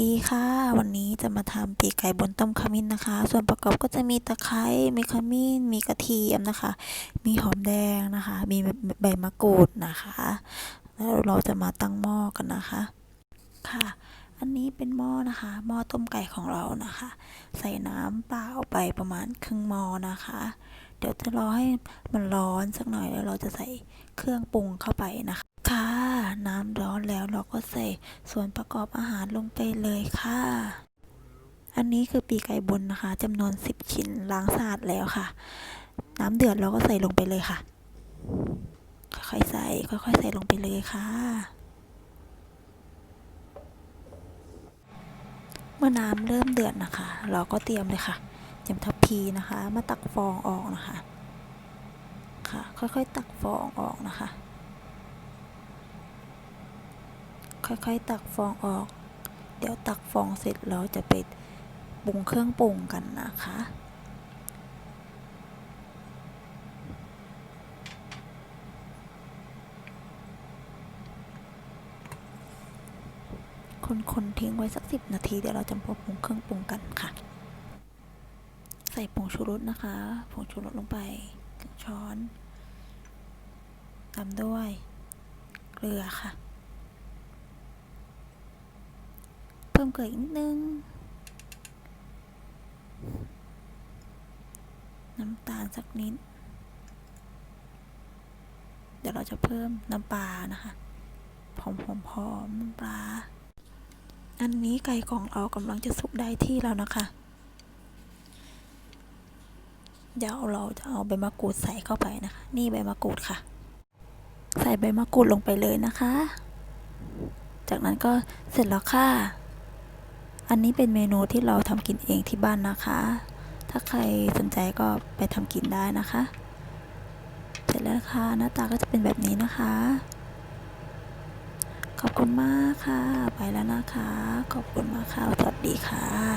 ดีค่ะ วันนี้จะมาทำปีกไก่บนต้มขมิ้นนะคะ ส่วนประกอบก็จะมีตะไคร้ มีขมิ้น มีกระเทียมนะคะ มีหอมแดงนะคะ มีใบมะกรูดนะคะ แล้วเราจะมาตั้งหม้อกันนะคะ ค่ะ อันนี้เป็นหม้อนะคะ หม้อต้มไก่ของเรานะคะ ใส่น้ำเปล่าไปประมาณครึ่งหม้อนะคะ เดี๋ยวจะรอให้มันร้อนสักหน่อยแล้วเราจะใส่เครื่องปรุงเข้าไปนะคะ ค่ะ น้ำร้อนแล้วเราก็ใส่ส่วนประกอบอาหารลงไปเลยค่ะ อันนี้คือปีกไก่บนนะคะจำนวน 10 ชิ้นล้างสะอาดแล้วค่ะ น้ำเดือดเราก็ใส่ลงไปเลยค่ะ ค่อยๆใส่ค่อยๆใส่ลงไปเลยค่ะเมื่อน้ำเริ่มเดือดนะคะ เราก็เตรียมเลยค่ะเตรียมทัพพีนะคะ มาตักฟองออกนะคะ ค่ะ ค่อยๆตักฟองออกนะคะ ค่อยๆ ตักฟองออก เดี๋ยวตักฟองเสร็จเราจะไปปรุงเครื่องปรุงกันนะคะคนๆทิ้งไว้สักสิบนาทีเดี๋ยวเราจะมาปรุงเครื่องปรุงกันค่ะ ใส่ผงชูรสนะคะผงชูรสลงไปกึ่งช้อนตามด้วยเกลือค่ะ เพิ่มเกลืออีกนิดนึง น้ำตาลสักนิด เดี๋ยวเราจะเพิ่มน้ำปลานะคะหอมหอมหอมน้ำปลา อันนี้ไก่ของเรากำลังจะสุกได้ที่แล้วนะคะ เดี๋ยวเราจะเอาใบมะกรูดใส่เข้าไปนะคะ นี่ใบมะกรูดค่ะ ใส่ใบมะกรูดลงไปเลยนะคะจากนั้นก็เสร็จแล้วค่ะ อันนี้เป็นเมนูที่เราทำกินเองที่บ้านนะคะ ถ้าใครสนใจก็ไปทำกินได้นะคะ เสร็จแล้วค่ะหน้าตาก็จะเป็นแบบนี้นะคะ ขอบคุณมากค่ะ ไปแล้วนะคะ ขอบคุณมากค่ะ สวัสดีค่ะ